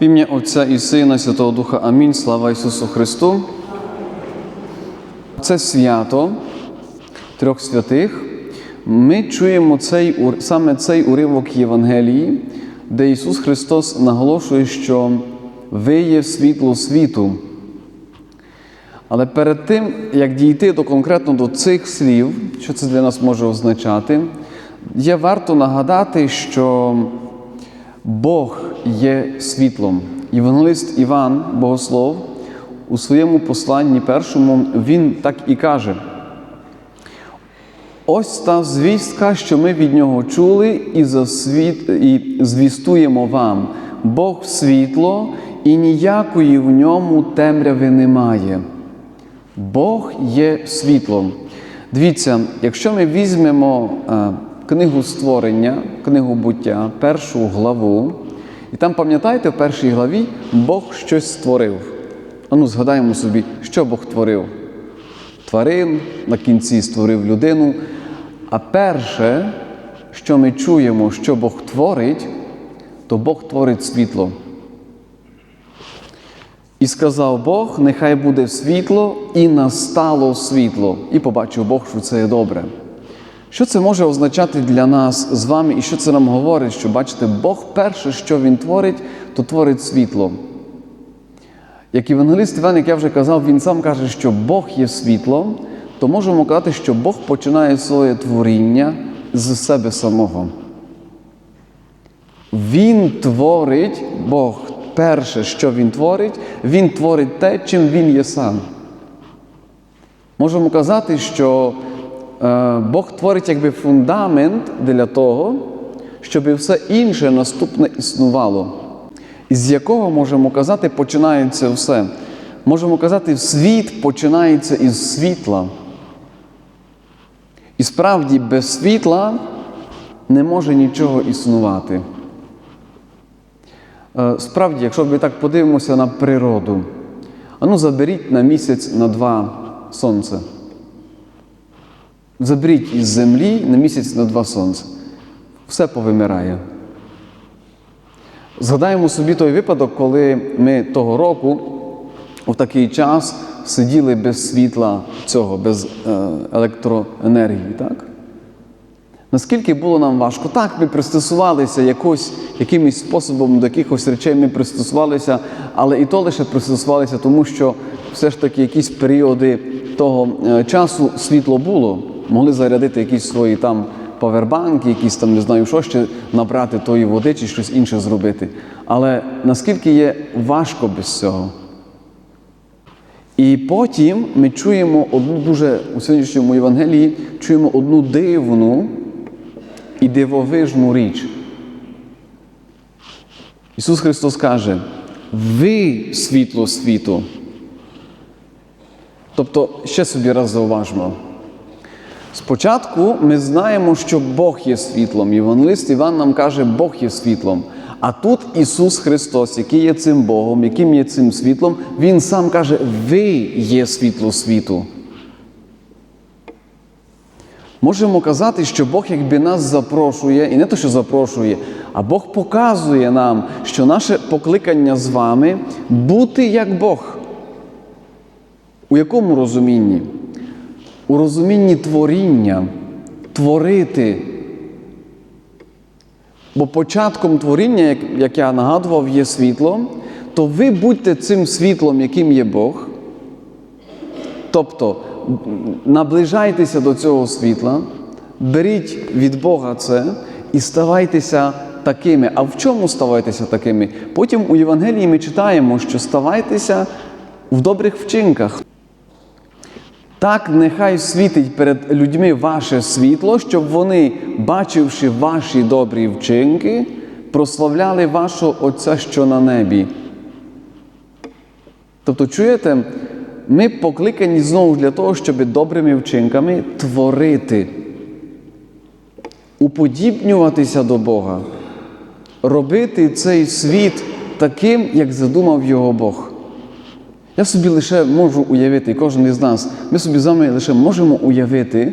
В ім'я Отця і Сина, Святого Духа. Амінь. Слава Ісусу Христу. Це свято трьох святих. Ми чуємо цей, саме цей уривок Євангелії, де Ісус Христос наголошує, що ви є світло світу. Але перед тим, як дійти до конкретно до цих слів, що це для нас може означати, є варто нагадати, що Бог є світлом. Євангелист Іван, Богослов, у своєму посланні першому, він так і каже: ось та звістка, що ми від нього чули, і, засвіт... і звістуємо вам. Бог світло, і ніякої в ньому темряви немає. Бог є світлом. Дивіться, якщо ми візьмемо е, книгу створення, книгу буття, першу главу, і там, пам'ятаєте, в першій главі Бог щось створив. Ану, згадаємо собі, що Бог творив. Тварин, на кінці створив людину. А перше, що ми чуємо, що Бог творить, то Бог творить світло. І сказав Бог, нехай буде світло, і настало світло. І побачив Бог, що це є добре. Що це може означати для нас з вами, і що це нам говорить? Що бачите, Бог перше, що Він творить, то творить світло. Як Євангелист Іван, як я вже казав, він сам каже, що Бог є світлом, то можемо казати, що Бог починає своє творіння з себе самого. Він творить, Бог перше, що Він творить, Він творить те, чим Він є сам. Можемо казати, що Бог творить якби фундамент для того, щоб все інше наступне існувало. Із якого можемо казати, починається все. Можемо казати, світ починається із світла. І справді без світла не може нічого існувати. Е, Справді, якщо ми так подивимося на природу, ану заберіть на місяць на два сонце. Заберіть із землі на місяць на два сонця. Все повимирає. Згадаємо собі той випадок, коли ми того року у такий час сиділи без світла цього, без е, електроенергії. так? Наскільки було нам важко? Так, ми пристосувалися якось, якимось способом до якихось речей ми пристосувалися, але і то лише пристосувалися, тому що все ж таки якісь періоди того е, часу світло було, могли зарядити якісь свої там павербанки, якісь там не знаю, що ще набрати тої води чи щось інше зробити. Але наскільки є важко без цього? І потім ми чуємо одну дуже у сьогоднішньому Євангелії чуємо одну дивну і дивовижну річ. Ісус Христос каже: ви світло світу. Тобто, ще собі раз зауважмо. Спочатку ми знаємо, що Бог є світлом. Євангелист Іван нам каже, Бог є світлом. А тут Ісус Христос, який є цим Богом, яким є цим світлом, Він сам каже, ви є світло світу. Можемо казати, що Бог якби нас запрошує, і не то, що запрошує, а Бог показує нам, що наше покликання з вами бути як Бог. У якому розумінні? У розумінні творіння, творити. Бо початком творіння, як, я нагадував, є світло, то ви будьте цим світлом, яким є Бог. Тобто наближайтеся до цього світла, беріть від Бога це і ставайтеся такими. А в чому ставайтеся такими? Потім у Євангелії ми читаємо, що ставайтеся в добрих вчинках. Так нехай світить перед людьми ваше світло, щоб вони, бачивши ваші добрі вчинки, прославляли вашого Отця, що на небі. Тобто, чуєте, ми покликані знову для того, щоб добрими вчинками творити, уподібнюватися до Бога, робити цей світ таким, як задумав його Бог. Я собі лише можу уявити, кожен із нас, ми собі з вами лише можемо уявити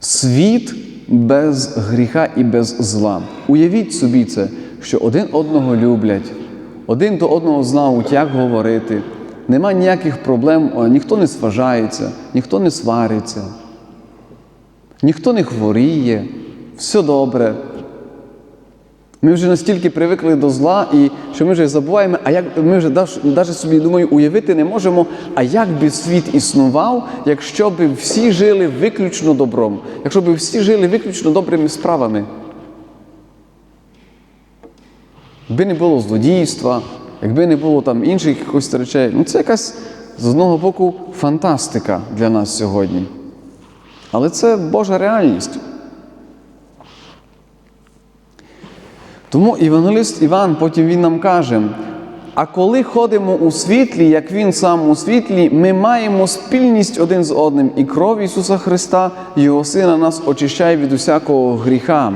світ без гріха і без зла. Уявіть собі це, що один одного люблять, один до одного знають, як говорити. Нема ніяких проблем, ніхто не сважається, ніхто не свариться, ніхто не хворіє, все добре. Ми вже настільки привикли до зла, і що ми вже забуваємо, а як ми вже навіть собі думаю, уявити не можемо, а як би світ існував, якщо б всі жили виключно добром, якщо б всі жили виключно добрими справами. Якби не було злодійства, якби не було там інших якихось речей, ну це якась з одного боку фантастика для нас сьогодні. Але це Божа реальність. Тому Євангелист Іван потім він нам каже: а коли ходимо у світлі, як Він сам у світлі, ми маємо спільність один з одним, і кров Ісуса Христа, Його Сина, нас очищає від усякого гріха.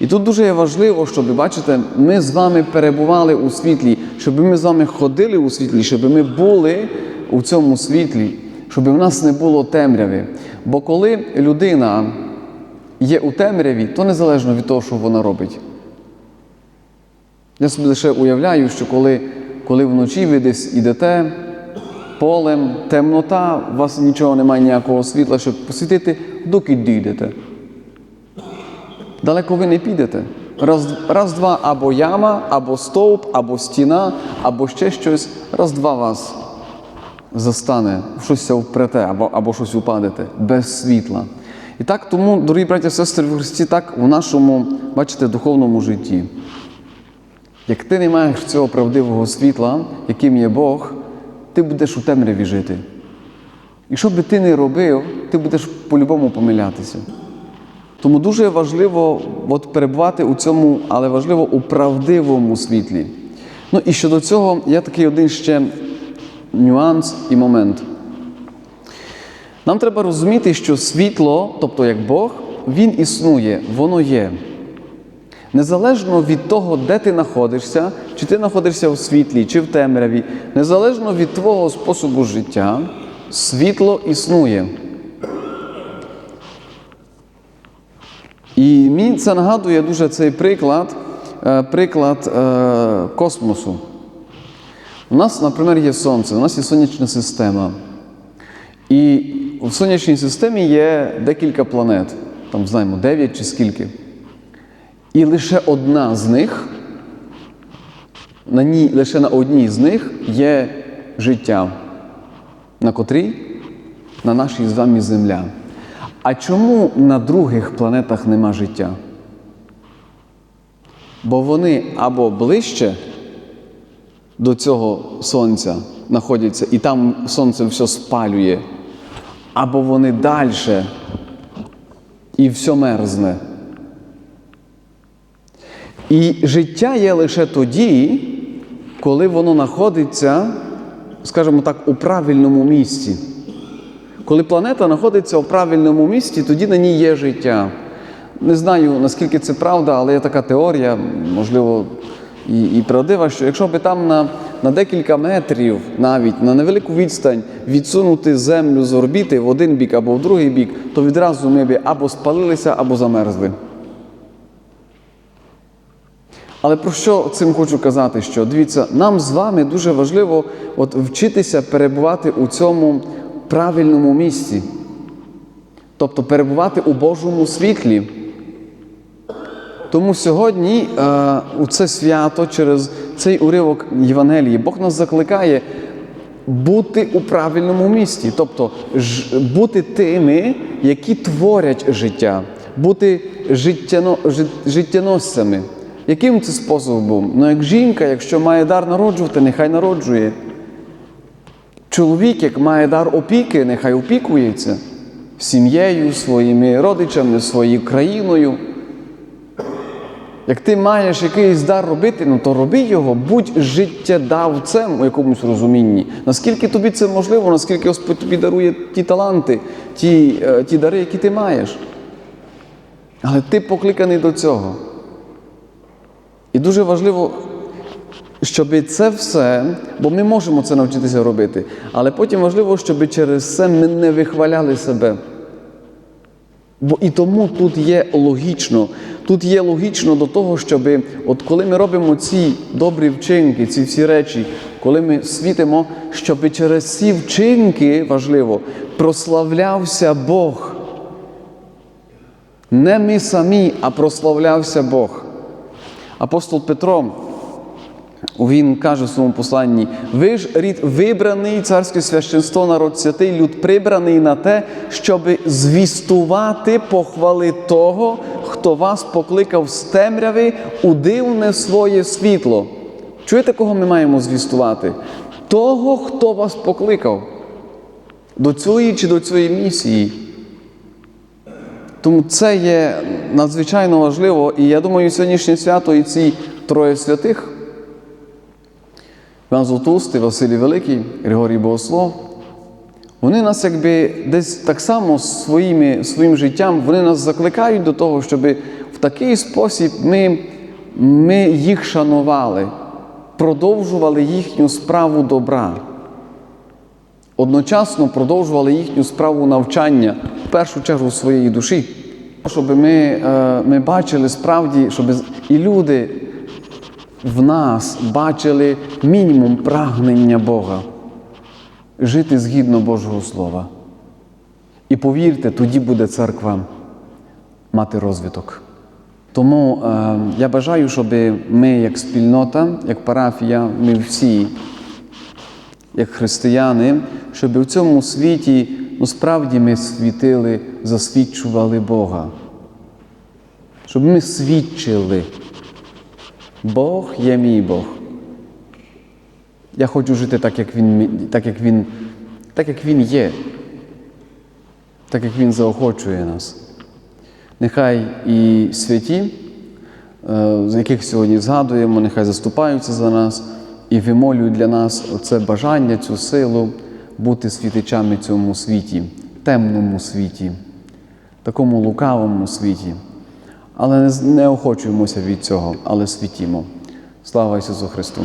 І тут дуже є важливо, щоб, бачите, ми з вами перебували у світлі, щоб ми з вами ходили у світлі, щоб ми були у цьому світлі, щоб у нас не було темряви. Бо коли людина є у темряві, то незалежно від того, що вона робить. Я собі лише уявляю, що коли, коли вночі ви десь ідете полем, темнота, у вас нічого немає ніякого світла, щоб посвітити, доки дійдете. Далеко ви не підете. Раз, раз, два, або яма, або стовп, або стіна, або ще щось, раз, два вас застане, щось впрете, або, або щось упадете без світла. І так тому, дорогі браті і сестри в Христі, так в нашому, бачите, духовному житті. Як ти не маєш цього правдивого світла, яким є Бог, ти будеш у темряві жити. І що би ти не робив, ти будеш по-любому помилятися. Тому дуже важливо от, перебувати у цьому, але важливо у правдивому світлі. Ну і щодо цього є такий один ще нюанс і момент. Нам треба розуміти, що світло, тобто як Бог, Він існує, воно є. Незалежно від того, де ти знаходишся, чи ти знаходишся в світлі, чи в темряві, незалежно від твого способу життя, світло існує. І мені це нагадує дуже цей приклад, е, приклад е, космосу. У нас, наприклад, є Сонце, у нас є сонячна система. І в сонячній системі є декілька планет, там знаємо 9 чи скільки. І лише одна з них, на ній, лише на одній з них є життя, на котрій на нашій з вами земля. А чому на других планетах нема життя? Бо вони або ближче до цього сонця знаходяться, і там сонце все спалює, або вони далі і все мерзне. І життя є лише тоді, коли воно знаходиться, скажімо так, у правильному місці. Коли планета знаходиться у правильному місці, тоді на ній є життя. Не знаю, наскільки це правда, але є така теорія, можливо, і і правдива, що якщо би там на на декілька метрів, навіть на невелику відстань відсунути землю з орбіти в один бік або в другий бік, то відразу ми б або спалилися, або замерзли. Але про що цим хочу казати? Що дивіться, нам з вами дуже важливо от вчитися перебувати у цьому правильному місці, тобто перебувати у Божому світлі. Тому сьогодні е, у це свято через цей уривок Євангелії Бог нас закликає бути у правильному місці, тобто бути тими, які творять життя, бути життяно, життєносцями. Яким це способом? Ну, як жінка, якщо має дар народжувати, нехай народжує. Чоловік, як має дар опіки, нехай опікується сім'єю, своїми родичами, своєю країною. Як ти маєш якийсь дар робити, ну то роби його, будь життєдавцем у якомусь розумінні. Наскільки тобі це можливо, наскільки Господь тобі дарує ті таланти, ті, е, ті дари, які ти маєш. Але ти покликаний до цього. І дуже важливо, щоб це все, бо ми можемо це навчитися робити, але потім важливо, щоб через це ми не вихваляли себе. Бо і тому тут є логічно, тут є логічно до того, щоб от коли ми робимо ці добрі вчинки, ці всі речі, коли ми світимо, щоб через ці вчинки важливо прославлявся Бог. Не ми самі, а прославлявся Бог. Апостол Петро, він каже в своєму посланні: ви ж рід вибраний, царське священство, народ святий, люд прибраний на те, щоб звістувати похвали того, хто вас покликав з темряви у дивне своє світло. Чуєте, кого ми маємо звістувати? Того, хто вас покликав до цієї чи до цієї місії. Тому це є надзвичайно важливо, і я думаю, сьогоднішнє свято і ці троє святих Іван Золотоустий, Василій Великий, Григорій Богослов, вони нас якби десь так само своїми, своїм життям вони нас закликають до того, щоб в такий спосіб ми, ми їх шанували, продовжували їхню справу добра. Одночасно продовжували їхню справу навчання, в першу чергу своєї душі. Щоб ми, е, ми бачили справді, щоб і люди в нас бачили мінімум прагнення Бога жити згідно Божого Слова. І повірте, тоді буде церква мати розвиток. Тому е, я бажаю, щоб ми, як спільнота, як парафія, ми всі, як християни, щоб у цьому світі ну, справді ми світили, засвідчували Бога. Щоб ми свідчили. Бог є мій Бог. Я хочу жити так, як Він, так, як він, так, як він є, так, як Він заохочує нас. Нехай і святі, е, з яких сьогодні згадуємо, нехай заступаються за нас і вимолюють для нас це бажання, цю силу бути світичами цьому світі, темному світі, такому лукавому світі. Але не, охочуємося від цього, але світімо. Слава Ісусу Христу!